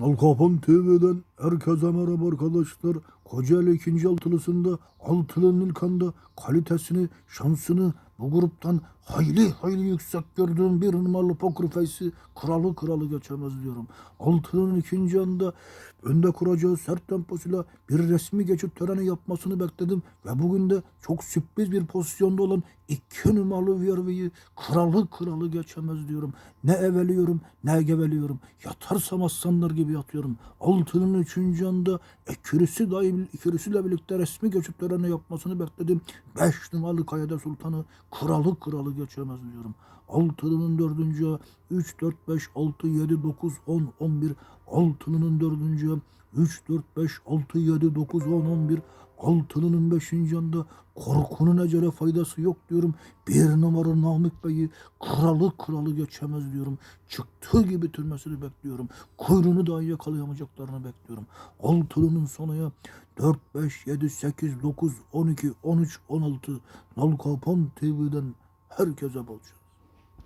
Nalkapan TV'den herkese merhaba arkadaşlar. Kocaeli ikinci altılısında altılının ilk anda kalitesini, şansını bu gruptan hayli hayli yüksek gördüğüm bir numaralı poker face'i kralı kralı geçemez diyorum. Altılının ikinci anda önde kuracağı sert temposuyla bir resmi geçit töreni yapmasını bekledim ve bugün de çok sürpriz bir pozisyonda olan iki numaralı Vierve'yi kralı kralı geçemez diyorum. Ne eveliyorum ne geveliyorum. Yatarsam aslanlar gibi yatıyorum. Altının üçüncü anda ekürüsü dahil ikilisiyle birlikte resmi geçit töreni yapmasını bekledim. Beş numaralı Kayada Sultan'ı kralı kralı geçemez diyorum. Altının dördüncü ayağı 3, 4, 5, 6, 7, 9, 10, 11. Altının dördüncü ayağı 3, 4, 5, 6, 7, 9, 10, 11. Altının beşinci anda korkunun ecele faydası yok diyorum. Bir numara Namık Bey'i kralı kralı geçemez diyorum. Çıktığı gibi bitirmesini bekliyorum. Kuyruğunu dahi yakalayamayacaklarını bekliyorum. Altının sonaya 4, 5, 7, 8, 9, 12, 13, 16 Nalkapan TV'den herkese bolca.